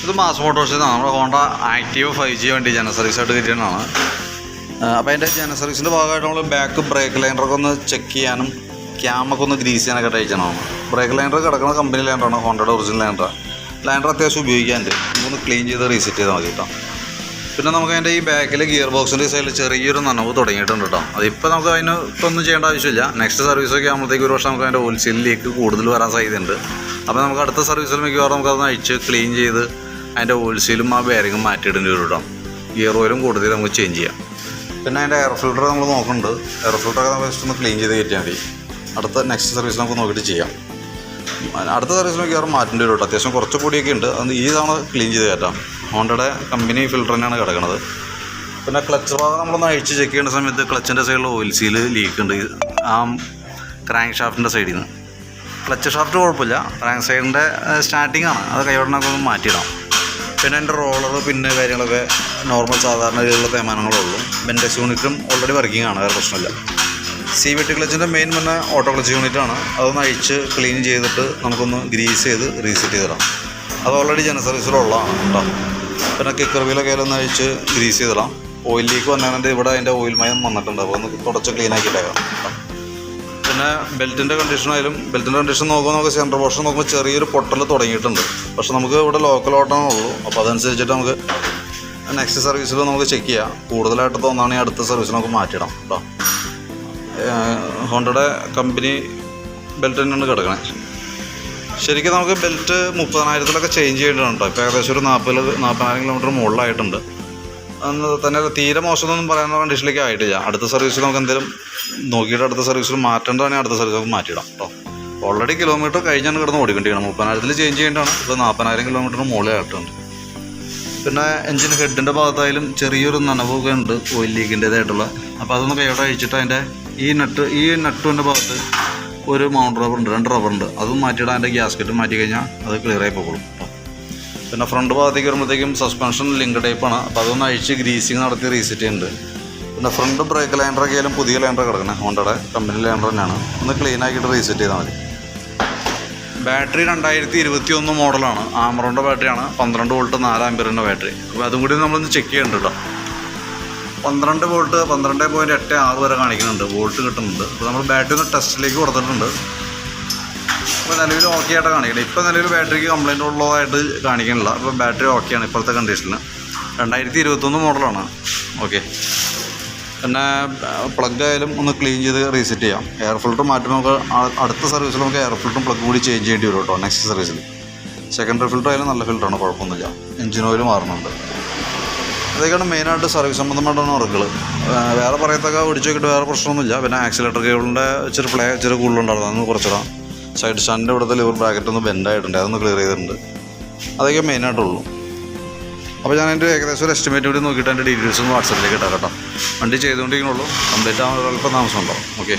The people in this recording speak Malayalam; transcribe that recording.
ഇത് മാസ് മോട്ടോർസിൽ നിന്നാണ് നമ്മുടെ ഹോണ്ട ആക്റ്റീവ് ഫൈവ് ജി വണ്ടി ജനറൽ സർവീസ് ആയിട്ട് കിട്ടിയതാണ് അപ്പോൾ അതിന്റെ ജനറൽ സർവീസിന്റെ ഭാഗമായിട്ട് നമ്മൾ ബാക്ക് ബ്രേക്ക് ലൈനറൊക്കെ ഒന്ന് ചെക്ക് ചെയ്യാനും ക്യാമൊക്കെ ഒന്ന് ഗ്രീസ് ചെയ്യാനൊക്കെ അയച്ചാണ് ബ്രേക്ക് ലൈനർ കിടക്കുന്ന കമ്പനി ലൈനറാണ് ഹോണ്ടയുടെ ഒറിജിനൽ ലൈനർ ലൈനർ അത്യാവശ്യം ഉപയോഗിക്കാനുണ്ട്. നമുക്കൊന്ന് ക്ലീൻ ചെയ്ത് റീസെറ്റ് ചെയ്താൽ മതി കേട്ടോ. പിന്നെ നമുക്ക് അതിന്റെ ഈ ബാക്കിൽ ഗിയർ ബോക്സിന്റെ സൈഡിൽ ചെറിയൊരു നനവ് തുടങ്ങിയിട്ടുണ്ട് കേട്ടോ. അതിപ്പോൾ നമുക്ക് അതിന് ഒന്നും ചെയ്യേണ്ട ആവശ്യമില്ല. നെക്സ്റ്റ് സർവീസൊക്കെ ആകുമ്പോഴത്തേക്ക് ഒരു വർഷം നമുക്ക് അതിന്റെ ഹോൾസെയിലേക്ക് കൂടുതൽ വരാൻ സാധ്യതയുണ്ട്. അപ്പോൾ നമുക്ക് അടുത്ത സർവീസിൽ മിക്കവാറും നമുക്ക് അതൊന്ന് അഴിച്ച് ക്ലീൻ ചെയ്ത് അതിന്റെ ഓയിൽസീലും ആ ബെയറിങ്ങും മാറ്റിയിടേണ്ടി വരും കേട്ടോ ഗിയർ ഓയിലും കൂടുതൽ നമുക്ക് ചേഞ്ച് ചെയ്യാം. പിന്നെ അതിന്റെ എയർ ഫിൽട്ടർ നമ്മൾ നോക്കുന്നുണ്ട്. എയർ ഫിൽട്ടറൊക്കെ നമുക്ക് ജസ്റ്റ് ഒന്ന് ക്ലീൻ ചെയ്ത് കയറ്റിയാൽ മതി. അടുത്ത നെക്സ്റ്റ് സർവീസ് നമുക്ക് നോക്കിയിട്ട് ചെയ്യാം. അടുത്ത സർവീസിൽ ഗിയർ മാറ്റേണ്ടി വരും കേട്ടോ അത്യാവശ്യം കുറച്ച് പൊടിയൊക്കെ ഉണ്ട്. അത് ഈ തവണ ക്ലീൻ ചെയ്ത് കയറ്റാം. ഹോണ്ടയുടെ കമ്പനി ഫിൽട്ടർ തന്നെയാണ് കിടക്കുന്നത് പിന്നെ ക്ലച്ച് ഭാഗം നമ്മളൊന്ന് അഴിച്ച് ചെക്ക് ചെയ്യുന്ന സമയത്ത് ക്ലച്ചിന്റെ സൈഡിൽ ഓയിൽ സീൽ ലീക്ക് ഉണ്ട്. ആ ക്രാങ്ക് ഷാഫ്റ്റിന്റെ സൈഡിൽ നിന്ന് ക്ലച്ച് ഷാഫ്റ്റ് കുഴപ്പമില്ല. ക്രാങ്ക് സൈഡിന്റെ സ്റ്റാർട്ടിംഗ് ആണ്. അത് കൈയോടനൊക്കെ ഒന്ന് മാറ്റിയിടാം. പിന്നെ എന്റെ റോളർ പിന്നെ കാര്യങ്ങളൊക്കെ നോർമൽ സാധാരണ രീതിയിലുള്ള തേമാനങ്ങളുള്ളൂ ബെൻഡക്സ് യൂണിറ്റും ഓൾറെഡി വർക്കിംഗ് ആണ് വേറെ പ്രശ്നമില്ല. സി വി ടി ക്ലച്ചിന്റെ മെയിൻ പിന്നെ ഓട്ടോ ക്ലച്ച് യൂണിറ്റാണ് അതൊന്ന് അഴിച്ച് ക്ലീൻ ചെയ്തിട്ട് നമുക്കൊന്ന് ഗ്രീസ് ചെയ്ത് റീസെറ്റ് ചെയ്തിടാം അത് ഓൾറെഡി ജന സർവീസിലുള്ളതാണ് കേട്ടോ പിന്നെ കിക്കർ വീലൊക്കെ ഒന്ന് അഴിച്ച് ഗ്രീസ് ചെയ്തിടാം ഓയിൽ ലീക്ക് വന്നതിന്റെ ഇവിടെ അതിന്റെ ഓയിൽ മയം വന്നിട്ടുണ്ട്. അപ്പോൾ ഒന്ന് തുടച്ച് ക്ലീൻ ആക്കിയിട്ടേക്കാം പിന്നെ ബെൽറ്റിന്റെ കണ്ടീഷനായാലും ബെൽറ്റിന്റെ കണ്ടീഷൻ നോക്കുമ്പോൾ നമുക്ക് സെൻട്രൽ പോർഷൻ നോക്കുമ്പോൾ ചെറിയൊരു പൊട്ടൽ തുടങ്ങിയിട്ടുണ്ട്. പക്ഷെ നമുക്ക് ഇവിടെ ലോക്കൽ ഓട്ടമേ ഉള്ളൂ. അപ്പോൾ അതനുസരിച്ചിട്ട് നമുക്ക് നെക്സ്റ്റ് സർവീസിൽ നമുക്ക് ചെക്ക് ചെയ്യാം. കൂടുതലായിട്ട് തോന്നുകയാണെങ്കിൽ അടുത്ത സർവീസിൽ നമുക്ക് മാറ്റിയിടാം കേട്ടോ. ഹോണ്ടയുടെ കമ്പനി ബെൽറ്റ് തന്നെയാണ് കിടക്കണേ. ശരിക്കും നമുക്ക് ബെൽറ്റ് മുപ്പതിനായിരത്തിലൊക്കെ ചേഞ്ച് ചെയ്യേണ്ടതുണ്ട് ഇപ്പോൾ ഏകദേശം ഒരു നാൽപ്പത് നാൽപ്പതിനായിരം കിലോമീറ്റർ മുകളിലായിട്ടുണ്ട്. അന്ന് തന്നെ തീരെ മോശമൊന്നും പറയാനുള്ള കണ്ടീഷനിലേക്ക് ആയിട്ടില്ല. അടുത്ത സർവീസിൽ നമുക്ക് എന്തെങ്കിലും നോക്കിയിട്ട് അടുത്ത സർവീസിൽ മാറ്റേണ്ടതാണെങ്കിൽ അടുത്ത സർവീസ് നമുക്ക് മാറ്റിയിടാം കേട്ടോ. ഓൾറെഡി കിലോമീറ്റർ കഴിഞ്ഞാണ് കിടന്ന് ഓടിക്കേണ്ടിയാണ് മുപ്പതിനായിരത്തിൽ ചേഞ്ച് ചെയ്യേണ്ടതാണ്. ഇപ്പോൾ നാൽപ്പതിനായിരം കിലോമീറ്ററിന് മുകളിലായിട്ടുണ്ട് പിന്നെ എഞ്ചിൻ ഹെഡിന്റെ ഭാഗത്തായാലും ചെറിയൊരു നനവൊക്കെ ഉണ്ട് ഓയിൽ ലീക്കിന്റേതായിട്ടുള്ള അപ്പോൾ അതൊന്ന് കൈയോടെ അഴിച്ചിട്ട് അതിന്റെ ഈ നട്ട് ഈ നട്ടുവിന്റെ ഭാഗത്ത് ഒരു മൗണ്ട് റബ്ബർ ഉണ്ട് രണ്ട് റബ്ബർ ഉണ്ട്. അതും മാറ്റിയിടാൻ അതിന്റെ ഗ്യാസ്കറ്റ് മാറ്റി കഴിഞ്ഞാൽ അത് ക്ലിയർ ആയി പോകും പിന്നെ ഫ്രണ്ട് ഭാഗത്തേക്ക് വരുമ്പോഴത്തേക്കും സസ്പെൻഷൻ ലിങ്ക് ടൈപ്പാണ് അപ്പോൾ അതൊന്ന് അഴിച്ച് ഗ്രീസിങ് നടത്തി റീസെറ്റ് ചെയ്യുന്നുണ്ട് പിന്നെ ഫ്രണ്ട് ബ്രേക്ക് ലൈനറൊക്കെ ആയാലും പുതിയ ലൈനർ കിടക്കണേ. ഹോണ്ടയുടെ കമ്പനി ലൈനർ തന്നെയാണ്. ഒന്ന് ക്ലീൻ ആക്കിയിട്ട് റീസെറ്റ് ചെയ്താൽ മതി. ബാറ്ററി രണ്ടായിരത്തി ഇരുപത്തി ഒന്ന് മോഡലാണ്. ആമറോണിന്റെ ബാറ്ററിയാണ്. പന്ത്രണ്ട് വോൾട്ട് നാല് ആംബിയറിന്റെ ബാറ്ററി. അപ്പോൾ അതും കൂടി നമ്മളൊന്ന് ചെക്ക് ചെയ്യണ്ട കേട്ടോ പന്ത്രണ്ട് വോൾട്ട് പന്ത്രണ്ട് പോയിന്റ് എട്ട് ആറ് വരെ കാണിക്കുന്നുണ്ട്. വോൾട്ട് കിട്ടുന്നുണ്ട്. അപ്പോൾ നമ്മൾ ബാറ്ററി ഒന്ന് ടെസ്റ്റിലേക്ക് കൊടുത്തിട്ടുണ്ട്. അപ്പോൾ നിലവിൽ ഓക്കെ ആയിട്ട് കാണിക്കണം. ഇപ്പോൾ നിലവിൽ ബാറ്ററിക്ക് കംപ്ലൈന്റ് ഉള്ളതായിട്ട് കാണിക്കുന്നില്ല അപ്പോൾ ബാറ്ററി ഓക്കെയാണ് ഇപ്പോഴത്തെ കണ്ടീഷനിൽ രണ്ടായിരത്തി ഇരുപത്തൊന്ന് മോഡലാണ്. ഓക്കെ പിന്നെ പ്ലഗ് ആയാലും ഒന്ന് ക്ലീൻ ചെയ്ത് റീസെറ്റ് ചെയ്യാം. എയർ ഫിൽട്ടർ മാറ്റി നമുക്ക് അടുത്ത സർവീസിൽ നമുക്ക് എയർ ഫിൽട്ടറും പ്ലഗ് കൂടി ചേഞ്ച് ചെയ്യേണ്ടി വരും കേട്ടോ നെക്സ്റ്റ് സർവീസിൽ സെക്കൻഡറി ഫിൽട്ടർ ആയാലും നല്ല ഫിൽറ്ററാണ് കുഴപ്പമൊന്നുമില്ല. എഞ്ചിൻ ഓയിൽ മാറുന്നുണ്ട് അതൊക്കെയാണ് മെയിനായിട്ട് സർവീസ് സംബന്ധമായിട്ടാണ് വർക്കുകൾ വേറെ പറയത്തൊക്കെ ഓടിച്ച് നോക്കിയിട്ട് വേറെ പ്രശ്നമൊന്നുമില്ല. പിന്നെ ആക്സിലേറ്റർ കേബിളിന്റെ ഇച്ചിരി പ്ലേ ഇച്ചിരി കൂടുതലുണ്ടായിരുന്നു അതൊന്ന് കുറച്ചിടാം. സൈഡ് സ്റ്റാൻഡിന്റെ ഇവിടുത്തെ ലിവർ ബ്രാക്കറ്റ് ഒന്ന് ബെൻഡായിട്ടുണ്ട് അതൊന്ന് ക്ലിയർ ചെയ്തിട്ടുണ്ട്. അതൊക്കെ മെയിനായിട്ടുള്ളൂ അപ്പോൾ ഞാൻ എന്റെ ഏകദേശം ഒരു എസ്റ്റിമേറ്റ് കൂടി നോക്കിയിട്ട് എന്റെ ഡീറ്റെയിൽസ് ഒന്ന് വാട്സപ്പിലേക്ക് ഇട്ടാം കേട്ടോ. വണ്ടി ചെയ്തുകൊണ്ടിരിക്കണുള്ളൂ കംപ്ലീറ്റ് ആവാൻ അല്പം താമസം ഉണ്ടാവും ഓക്കെ